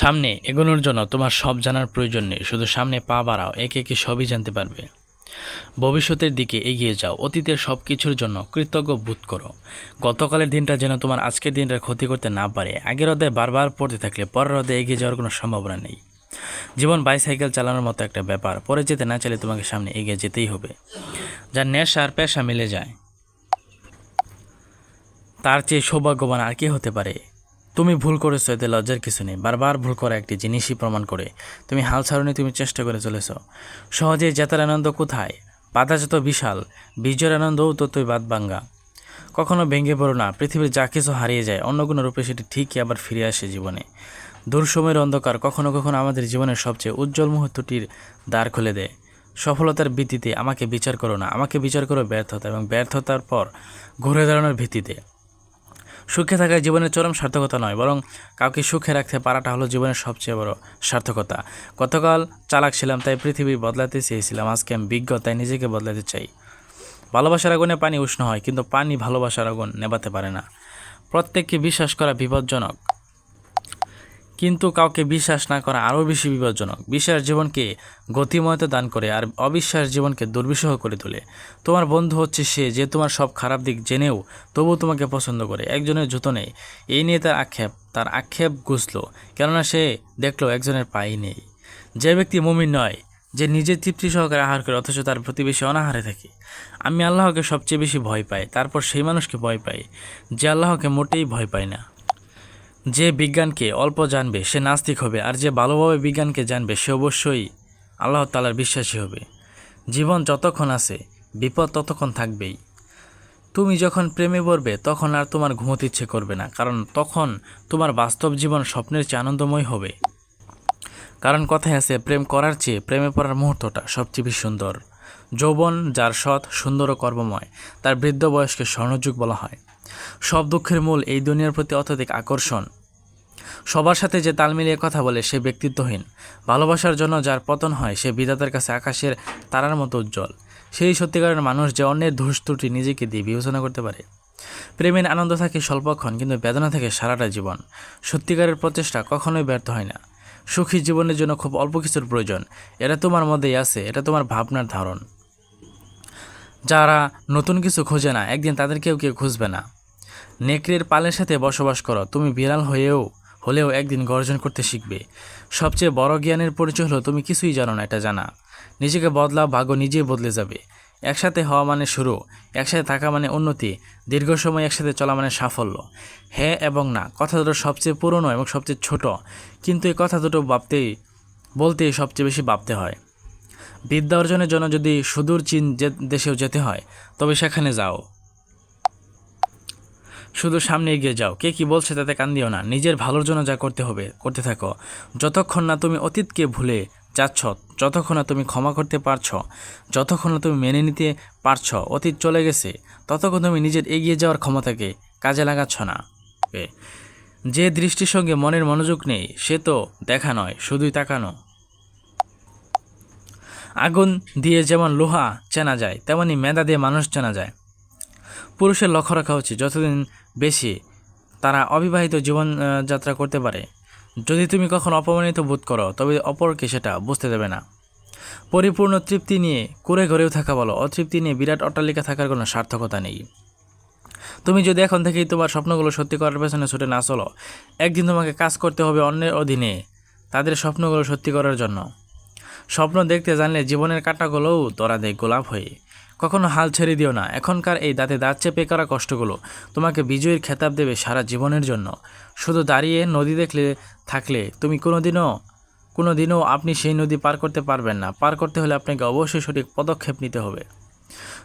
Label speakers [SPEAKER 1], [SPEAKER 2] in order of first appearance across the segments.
[SPEAKER 1] সামনে এগোনোর জন্য তোমার সব জানার প্রয়োজন নেই, শুধু সামনে পা বাড়াও, একে একে সবই জানতে পারবে। ভবিষ্যতের দিকে এগিয়ে যাও, অতীতের সব কিছুর জন্য কৃতজ্ঞ বোধ করো। গতকালের দিনটা যেন তোমার আজকের দিনটা ক্ষতি করতে না পারে। আগের অধ্যায় বারবার পড়তে থাকলে পরের অধ্যায়ে এগিয়ে যাওয়ার কোনো সম্ভাবনা নেই। জীবন বাইসাইকেল চালানোর মতো একটা ব্যাপার, পরে যেতে না চাইলে তোমাকে সামনে এগিয়ে যেতেই হবে। যার নেশা আর পেশা মিলে যায়। তার চেয়ে সৌভাগ্যবান আর কে হতে পারে? তুমি ভুল করেছ এতে লজ্জার কিছু নেই। বারবার ভুল করা একটি জিনিসই প্রমাণ করে। তুমি হাল ছাড়নি, তুমি চেষ্টা করে চলেছ। সহজে জেতার আনন্দ কোথায়? বাধা যত বিশাল, বিজয়ের আনন্দও ততই বাদ ভাঙ্গা কখনো ভেঙে পড়ো না, পৃথিবীর যা কিছু হারিয়ে যায়, অন্য কোনো রূপে সেটি ঠিকই আবার ফিরে আসে জীবনে। দূর সময়ের অন্ধকার কখনো কখনো আমাদের জীবনের সবচেয়ে উজ্জ্বল মুহূর্তটির দ্বার খুলে দেয়। সফলতার ভিত্তিতে আমাকে বিচার করো না, আমাকে বিচার করো ব্যর্থতা এবং ব্যর্থতার পর ঘুরে দাঁড়ানোর ভিত্তিতে। সুখে থাকা জীবনের চরম সার্থকতা নয়, বরং কাউকে সুখে রাখতে পারাটা হলো জীবনের সবচেয়ে বড় সার্থকতা। গতকাল চালাক ছিলাম, তাই পৃথিবী বদলাতে চেয়েছিলাম। আজকে আমি বিজ্ঞ, তাই নিজেকে বদলাতে চাই। ভালোবাসার আগুনে পানি উষ্ণ হয়, কিন্তু পানি ভালোবাসার আগুন নেবাতে পারে না। প্রত্যেককে বিশ্বাস করা বিপজ্জনক। কিন্তু কাউকে বিশ্বাস না করা আরও বেশি বিপজ্জনক। বিশ্বাস জীবনকে গতিময়তা দান করে আর অবিশ্বাস জীবনকে দুর্বিষহ করে তোলে। তোমার বন্ধু হচ্ছে সে যে তোমার সব খারাপ দিক জেনেও তবুও তোমাকে পছন্দ করে। একজনের জুতো নেই। এই নিয়ে তার আক্ষেপ তার আক্ষেপ গুছলো কেননা সে দেখল একজনের পাই নেই। যে ব্যক্তি মুমিন নয়, যে নিজে তৃপ্তি সহকারে আহার করে, অথচ তার প্রতিবেশী অনাহারে থাকে। আমি আল্লাহকে সবচেয়ে বেশি ভয় পাই, তারপর সেই মানুষকে ভয় পাই, যে আল্লাহকে মোটেই ভয় পায় না। যে বিজ্ঞানকে অল্প জানবে, সে নাস্তিক হবে, আর যে ভালোভাবে বিজ্ঞানকে জানবে, সে অবশ্যই আল্লাহ তালার বিশ্বাসী হবে। জীবন যতক্ষণ আছে, বিপদ ততক্ষণ থাকবেই। তুমি যখন প্রেমে পড়বে, তখন আর তোমার ঘুমোতে ইচ্ছে করবে না, কারণ তখন তোমার বাস্তব জীবন স্বপ্নের চেয়ে আনন্দময় হবে। কারণ কথায় আছে, প্রেম করার চেয়ে প্রেমে পড়ার মুহূর্তটা সবচেয়ে বেশি সুন্দর। যৌবন যার সৎ, সুন্দর ও কর্মময়, তার বৃদ্ধ বয়সকে স্বর্ণযুগ বলা হয়। সব দুঃখের মূল এই দুনিয়ার প্রতি অত্যধিক আকর্ষণ। সবার সাথে যে তাল মিলিয়ে কথা বলে সে ব্যক্তিত্বহীন। ভালোবাসার জন্য যার পতন হয়, সে বিধাতার কাছে আকাশের তারার মতো উজ্জ্বল। সেই সত্যিকারের মানুষ যে অন্যের ধূস ত্রুটি নিজেকে দিয়ে বিবেচনা করতে পারে। প্রেমের আনন্দ থাকে স্বল্পক্ষণ, কিন্তু বেদনা থাকে সারাটা জীবন। সত্যিকারের প্রচেষ্টা কখনোই ব্যর্থ হয় না। সুখী জীবনের জন্য খুব অল্প কিছুর প্রয়োজন। এটা তোমার মধ্যেই আছে, এটা তোমার ভাবনার ধারণ। যারা নতুন কিছু খোঁজে না, একদিন তাদের কেউ কেউ খুঁজবে না। নেকড়ের পালের সাথে বসবাস করো, তুমি বিড়াল হয়েও, হলেও একদিন গর্জন করতে শিখবে। সবচেয়ে বড় জ্ঞানের পরিচয় হলো, তুমি কিছুই জানো না, এটা জানা। নিজেকে বদলাও, ভাগ্য নিজেই বদলে যাবে। একসাথে হওয়া মানে শুরু, একসাথে থাকা মানে উন্নতি, দীর্ঘ সময় একসাথে চলা মানে সাফল্য। হ্যাঁ এবং না, কথা দুটো সবচেয়ে পুরনো এবং সবচেয়ে ছোট, কিন্তু এই কথা দুটো ভাবতেই, বলতেই সবচেয়ে বেশি ভাবতে হয়। বিদ্যা অর্জনের জন্য যদি সুদূর চীন দেশেও যেতে হয়, তবে সেখানে যাও। শুধু সামনে এগিয়ে যাও। কে কি বলছে তাতে কান দিও না। নিজের ভালোর জন্য যা করতে হবে, করতে থাকো। যতক্ষণ না তুমি অতীতকে ভুলে যাচ্ছ, যতক্ষণ না তুমি ক্ষমা করতে পারছ, যতক্ষণ না তুমি মেনে নিতে পারছ, অতীত চলে গেছে, ততক্ষণ তুমি নিজের এগিয়ে যাওয়ার ক্ষমতাকে কাজে লাগাচ্ছ না। যে দৃষ্টির সঙ্গে মনের মনোযোগ নেই, সে তো দেখা নয়, শুধুই তাকানো। আগুন দিয়ে যেমন লোহা চেনা যায়, তেমনি মেদা দিয়ে মানুষ চেনা যায়। পুরুষের লক্ষ্য রাখা উচিত, যতদিন বেশি তারা অবিবাহিত জীবন যাত্রা করতে পারে। যদি তুমি কখনো অপমানিত বোধ করো, তবে অপরকে সেটা বুঝতে দেবে না। পরিপূর্ণ তৃপ্তি নিয়ে কুড়ে ঘরেও থাকা বলো, অতৃপ্তি নিয়ে বিরাট অট্টালিকা থাকার কোনো সার্থকতা নেই। তুমি যদি এখন থেকেই তোমার স্বপ্নগুলো সত্যি করার পেছনে ছুটে না চলো, একদিন তোমাকে কাজ করতে হবে অন্যের অধীনে তাদের স্বপ্নগুলো সত্যি করার জন্য। স্বপ্ন দেখতে জানলে জীবনের কাঁটাগুলোও তোরা দেয় গোলাপ হয়ে। কখনো হাল ছেড়ে দিও না। এখনকার এই দাঁতে দাঁত চেপে করা কষ্টগুলো তোমাকে বিজয়ীর খেতাব দেবে সারা জীবনের জন্য। শুধু দাঁড়িয়ে নদী দেখলে, থাকলে তুমি কোনোদিনও কোনো দিনও আপনি সেই নদী পার করতে পারবেন না। পার করতে হলে আপনাকে অবশ্যই সঠিক পদক্ষেপ নিতে হবে।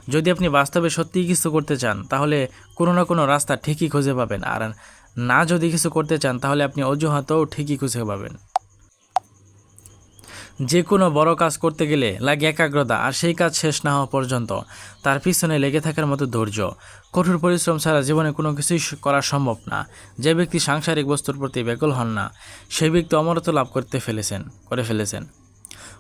[SPEAKER 1] যদি আপনি বাস্তবে সত্যিই কিছু করতে চান, তাহলে কোনো না কোনো রাস্তা ঠিকই খুঁজে পাবেন। আর না যদি কিছু করতে চান, তাহলে আপনি অজুহাতও ঠিকই খুঁজে পাবেন। যে কোনো বড় কাজ করতে গেলে লাগে একাগ্রতা আর সেই কাজ শেষ না হওয়া পর্যন্ত। তার পিছনে লেগে থাকার মতো ধৈর্য। কঠোর পরিশ্রম ছাড়া জীবনে কোনো কিছুই করা সম্ভব না। যে ব্যক্তি সাংসারিক বস্তুর প্রতি ব্যাকুল হন না, সেই ব্যক্তি অমরত্ব লাভ করতে ফেলেছেন, করে ফেলেছেন।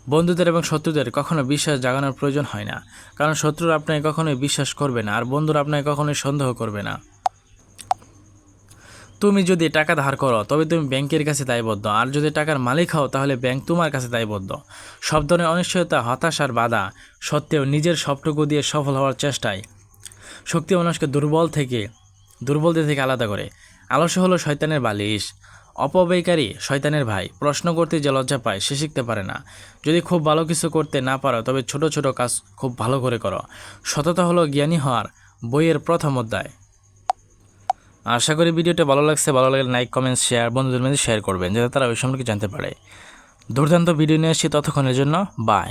[SPEAKER 1] বন্ধুদের এবং শত্রুদের কখনো বিশ্বাস জাগানোর প্রয়োজন হয় না, কারণ শত্রুরা আপনাকে কখনোই বিশ্বাস করবে না আর বন্ধুরা আপনাকে কখনোই সন্দেহ করবে না। তুমি যদি টাকা ধার করো, তবে তুমি ব্যাংকের কাছে দায়বদ্ধ। আর যদি টাকার মালিক হও, তাহলে ব্যাংক তোমার কাছে দায়বদ্ধ। সব ধরনের অনিশ্চয়তা হতাশার বাধা সত্ত্বেও নিজের সবটুকু দিয়ে সফল হওয়ার চেষ্টায় শক্তি মানুষকে দুর্বল থেকে, দুর্বলদের থেকে আলাদা করে। আলস্য হলো শয়তানের বালিশ। অপব্যয়কারী শয়তানের ভাই। প্রশ্ন করতে যে লজ্জা পায়, সে শিখতে পারে না। যদি খুব ভালো কিছু করতে না পারো, তবে ছোট ছোট কাজ খুব ভালো করে করো। সততা হলো জ্ঞানী হওয়ার বইয়ের প্রথম অধ্যায়। আশা করি ভিডিওটা ভালো লাগছে, ভালো লাগলে লাইক কমেন্ট শেয়ার বন্ধুদের মধ্যে শেয়ার করবেন, যাতে তারা ওই সম্পর্কে জানতে পারে। দুর্দান্ত ভিডিও নিয়ে আসছি ততক্ষণের জন্য বাই